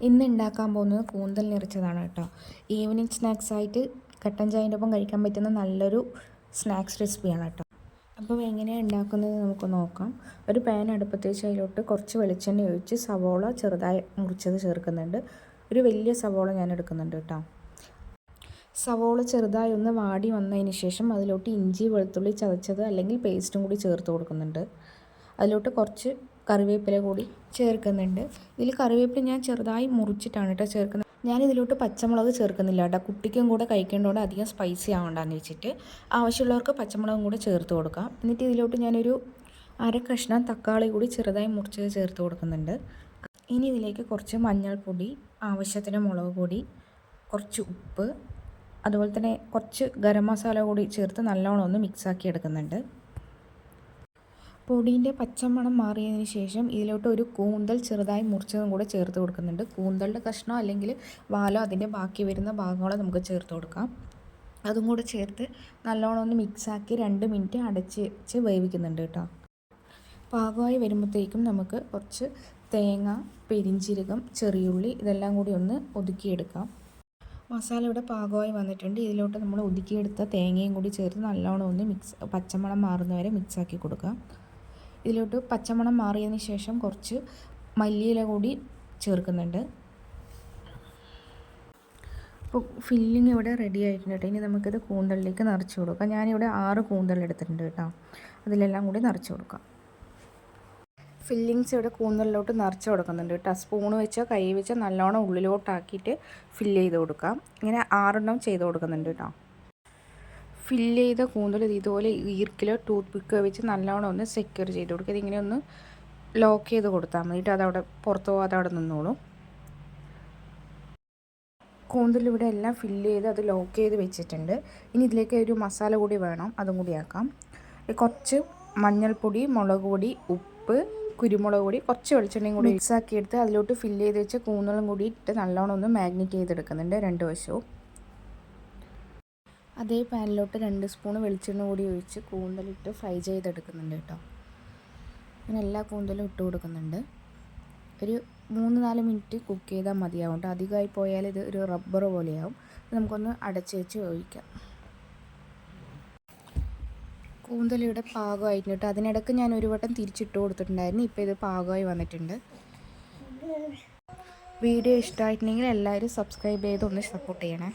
ഇന്ന് ഉണ്ടാക്കാൻ പോകുന്നത് കൂന്തൽ നിറച്ചതാണ് കേട്ടോ. ഈവനിങ് സ്നാക്സ് ആയിട്ട് കട്ടൻ ചായന്റെ ഒപ്പം കഴിക്കാൻ പറ്റുന്ന നല്ലൊരു സ്നാക്സ് റെസിപ്പിയാണ് കേട്ടോ. അപ്പോൾ എങ്ങനെയാണ് ഉണ്ടാക്കുന്നത് നമുക്ക് നോക്കാം. ഒരു പാൻ അടുപ്പത്ത് അതിലോട്ട് കുറച്ച് വെളിച്ചെണ്ണ ഒഴിച്ച് സവോള ചെറുതായി മുറിച്ചത് ചേർക്കുന്നുണ്ട്. ഒരു വലിയ സവോള ഞാൻ എടുക്കുന്നുണ്ട് കേട്ടോ. സവോള ചെറുതായി ഒന്ന് വാടി വന്നതിന് ശേഷം അതിലോട്ട് ഇഞ്ചി വെളുത്തുള്ളി ചതച്ചത് അല്ലെങ്കിൽ പേസ്റ്റും കൂടി ചേർത്ത് കൊടുക്കുന്നുണ്ട്. അതിലോട്ട് കുറച്ച് കറിവേപ്പില കൂടി ചേർക്കുന്നുണ്ട്. ഇതിൽ കറിവേപ്പില ഞാൻ ചെറുതായി മുറിച്ചിട്ടാണ് കേട്ടോ ചേർക്കുന്നത്. ഞാൻ ഇതിലോട്ട് പച്ചമുളക് ചേർക്കുന്നില്ല കേട്ടോ. കുട്ടിക്കും കൂടെ കഴിക്കേണ്ടതുകൊണ്ട് അധികം സ്പൈസി ആവണ്ടെന്ന് വെച്ചിട്ട് ആവശ്യമുള്ളവർക്ക് പച്ചമുളകും കൂടെ ചേർത്ത് കൊടുക്കാം. എന്നിട്ട് ഇതിലോട്ട് ഞാനൊരു അര കഷ്ണം തക്കാളി കൂടി ചെറുതായി മുറിച്ചത് ചേർത്ത് കൊടുക്കുന്നുണ്ട്. ഇനി ഇതിലേക്ക് കുറച്ച് മഞ്ഞൾപ്പൊടി ആവശ്യത്തിന് മുളക് പൊടി കുറച്ച് ഉപ്പ് അതുപോലെ തന്നെ കുറച്ച് ഗരം മസാല കൂടി ചേർത്ത് നല്ലോണം ഒന്ന് മിക്സാക്കി എടുക്കുന്നുണ്ട്. പൊടീന്റെ പച്ചമണം മാറിയതിന് ശേഷം ഇതിലോട്ട് ഒരു കൂന്തൽ ചെറുതായി മുറിച്ചതും കൂടെ ചേർത്ത് കൊടുക്കുന്നുണ്ട്. കൂന്തലിന്റെ കഷ്ണം അല്ലെങ്കിൽ വാലോ അതിന്റെ ബാക്കി വരുന്ന ഭാഗങ്ങളോ നമുക്ക് ചേർത്ത് കൊടുക്കാം. അതും കൂടെ ചേർത്ത് നല്ലോണം ഒന്ന് മിക്സാക്കി രണ്ട് മിനിറ്റ് അടച്ച് വെച്ച് വേവിക്കുന്നുണ്ട് കേട്ടോ. പാകമായി വരുമ്പോഴത്തേക്കും നമുക്ക് കുറച്ച് തേങ്ങ പെരിഞ്ചീരകം ചെറിയുള്ളി ഇതെല്ലാം കൂടി ഒന്ന് ഒതുക്കിയെടുക്കാം. മസാല ഇവിടെ പാകമായി വന്നിട്ടുണ്ട്. ഇതിലോട്ട് നമ്മൾ ഒതുക്കിയെടുത്ത തേങ്ങയും കൂടി ചേർത്ത് നല്ലോണം ഒന്ന് മിക്സ് പച്ചമണം മാറുന്നവരെ മിക്സാക്കി കൊടുക്കാം. ഇതിലോട്ട് പച്ചമണം മാറിയതിന് ശേഷം കുറച്ച് മല്ലിയില കൂടി ചേർക്കുന്നുണ്ട്. അപ്പോൾ ഫില്ലിങ് ഇവിടെ റെഡി ആയിട്ടുണ്ട് കേട്ടോ. ഇനി നമുക്കിത് കൂന്തളിലേക്ക് നിറച്ച് കൊടുക്കാം. ഞാനിവിടെ ആറ് കൂന്തൽ എടുത്തിട്ടുണ്ട് കേട്ടോ. അതിലെല്ലാം കൂടി നിറച്ച് കൊടുക്കാം. ഫില്ലിങ്സ് ഇവിടെ കൂന്തലിലോട്ട് നിറച്ച് കൊടുക്കുന്നുണ്ട് കേട്ടോ. സ്പൂണ് വെച്ചോ കൈ വെച്ചോ നല്ലോണം ഉള്ളിലോട്ടാക്കിയിട്ട് ഫില്ല് ചെയ്ത് കൊടുക്കാം. ഇങ്ങനെ ആറെണ്ണം ചെയ്ത് കൊടുക്കുന്നുണ്ട് കേട്ടോ. ഫില്ല് ചെയ്ത കൂന്തൽ ഇതുപോലെ ഈർക്കിലോ ടൂത്ത് പിക്കോ വെച്ച് നല്ലോണം ഒന്ന് സെക്യൂർ ചെയ്ത് കൊടുക്കുക ഇതിങ്ങനെ ഒന്ന് ലോക്ക് ചെയ്ത് കൊടുത്താൽ മതി. അതവിടെ പുറത്ത് പോകാതെ അവിടെ നിന്നോളും. കൂന്തൽ ഇവിടെ എല്ലാം ഫില്ല് ചെയ്ത് അത് ലോക്ക് ചെയ്ത് വെച്ചിട്ടുണ്ട്. ഇനി ഇതിലേക്ക് ഒരു മസാല കൂടി വേണം. അതും കൂടി ആക്കാം. കുറച്ച് മഞ്ഞൾപ്പൊടി മുളക് പൊടി ഉപ്പ് കുരുമുളക് പൊടി കുറച്ച് വെളിച്ചെണ്ണയും കൂടി മിക്സ് ആക്കി എടുത്ത് അതിലോട്ട് ഫില്ല് ചെയ്ത് വെച്ച് കൂന്തളും കൂടി ഇട്ട് നല്ലോണം ഒന്ന് മാഗ്നേറ്റ് ചെയ്തെടുക്കുന്നുണ്ട്. രണ്ട് വശവും. അതേ പാനിലോട്ട് രണ്ട് സ്പൂൺ വെളിച്ചെണ്ണ കൂടി ഒഴിച്ച് കൂന്തലിട്ട് ഫ്രൈ ചെയ്തെടുക്കുന്നുണ്ട് കേട്ടോ. അങ്ങനെ എല്ലാ കൂന്തലും ഇട്ട് കൊടുക്കുന്നുണ്ട്. ഒരു മൂന്ന് നാല് മിനിറ്റ് കുക്ക് ചെയ്താൽ മതിയാവും കേട്ടോ. അധികമായി പോയാൽ ഇത് ഒരു റബ്ബർ പോലെയാവും. നമുക്കൊന്ന് അടച്ച് വെച്ച് ഒഴിക്കാം കൂന്തലിവിടെ പാകമായിട്ടുണ്ട് കേട്ടോ. അതിനിടയ്ക്ക് ഞാൻ ഒരു വട്ടം തിരിച്ചിട്ട് കൊടുത്തിട്ടുണ്ടായിരുന്നു. ഇപ്പോൾ ഇത് പാകമായി വന്നിട്ടുണ്ട്. വീഡിയോ ഇഷ്ടമായിട്ടുണ്ടെങ്കിൽ എല്ലാവരും സബ്സ്ക്രൈബ് ചെയ്ത് ഒന്ന് സപ്പോർട്ട് ചെയ്യണേ.